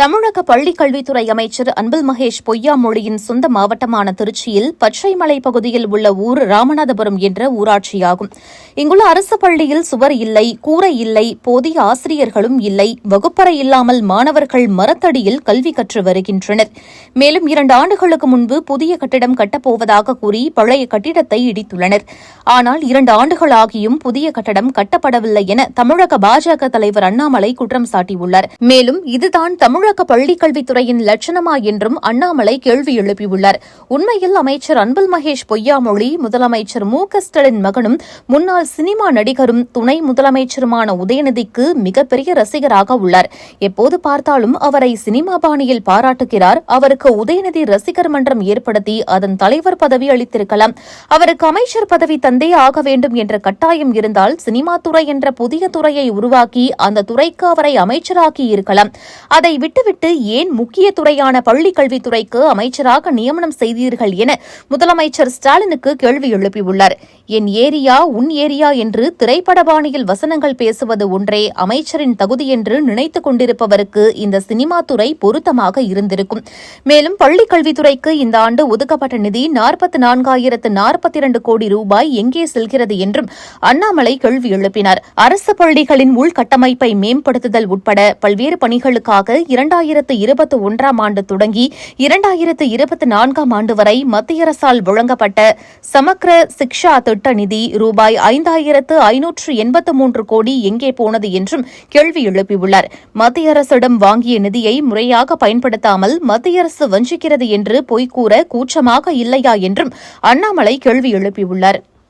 தமிழக பள்ளிக் கல்வித்துறை அமைச்சர் அன்பில் மகேஷ் பொய்யாமொழியின் சொந்த மாவட்டமான திருச்சியில் பச்சைமலை பகுதியில் உள்ள ஊர் ராமநாதபுரம் என்ற ஊராட்சியாகும். இங்குள்ள அரசு பள்ளியில் சுவர் இல்லை கூரை இல்லை போதிய ஆசிரியர்களும் இல்லை வகுப்பறை இல்லாமல் மாணவர்கள் மரத்தடியில் கல்வி கற்று வருகின்றனர். மேலும் இரண்டு ஆண்டுகளுக்கு முன்பு புதிய கட்டிடம் கட்டப்போவதாக கூறி பழைய கட்டிடத்தை இடித்துள்ளனர். ஆனால் இரண்டு ஆண்டுகளாகியும் புதிய கட்டடம் கட்டப்படவில்லை என தமிழக பாஜக தலைவர் அண்ணாமலை குற்றம் சாட்டியுள்ளார். மேலும் இதுதான் தமிழக பள்ளிக் கல்வித்துறையின் லட்சணமா என்றும் அண்ணாமலை கேள்வி எழுப்பியுள்ளார். உண்மையில் அமைச்சர் அன்பில் மகேஷ் பொய்யாமொழி முதலமைச்சர் மு க ஸ்டாலின் மகனும் முன்னாள் சினிமா நடிகரும் துணை முதலமைச்சருமான உதயநிதிக்கு மிகப்பெரிய ரசிகராக உள்ளார். எப்போது பார்த்தாலும் அவரை சினிமா பாணியில் பாராட்டுகிறார். அவருக்கு உதயநிதி ரசிகர் மன்றம் ஏற்படுத்தி அதன் தலைவர் பதவி அளித்திருக்கலாம். அவருக்கு அமைச்சர் பதவி தந்தே ஆக வேண்டும் என்ற கட்டாயம் இருந்தால் சினிமா துறை என்ற புதிய துறையை உருவாக்கி அந்த துறைக்கு அவரை அமைச்சராக்கி இருக்கலாம். அதை விட்டு விட்டுவிட்டு ஏன் முக்கிய துறையான பள்ளி கல்வித்துறைக்கு அமைச்சராக நியமனம் செய்தீர்கள் என முதலமைச்சர் ஸ்டாலினுக்கு கேள்வி எழுப்பியுள்ளார். என் ஏரியா உன் ஏரியா என்று திரைப்பட பாணியில் வசனங்கள் பேசுவது ஒன்றே அமைச்சரின் தகுதி என்று நினைத்துக் கொண்டிருப்பவருக்கு இந்த சினிமா துறை பொருத்தமாக இருந்திருக்கும். மேலும் பள்ளி கல்வித்துறைக்கு இந்த ஆண்டு ஒதுக்கப்பட்ட நிதி நாற்பத்தி நான்காயிரத்து நாற்பத்தி இரண்டு கோடி ரூபாய் எங்கே செல்கிறது என்றும் அண்ணாமலை கேள்வி எழுப்பினார். அரசு பள்ளிகளின் உள்கட்டமைப்பை மேம்படுத்துதல் உட்பட பல்வேறு பணிகளுக்காக இரண்டாயிரத்து இருபத்தி ஒன்றாம் ஆண்டு தொடங்கி இரண்டாயிரத்து இருபத்தி நான்காம் ஆண்டு வரை மத்திய அரசால் வழங்கப்பட்ட சமக்ர சிக்ஷா திட்ட நிதி ரூபாய் ஐந்தாயிரத்து ஐநூற்று எண்பத்து மூன்று கோடி எங்கே போனது என்றும் கேள்வி எழுப்பியுள்ளார். மத்திய அரசிடம் வாங்கிய நிதியை முறையாக பயன்படுத்தாமல் மத்திய அரசு வஞ்சிக்கிறது என்று பொய்கூற கூச்சமாக இல்லையா என்றும் அண்ணாமலை கேள்வி எழுப்பியுள்ளார்.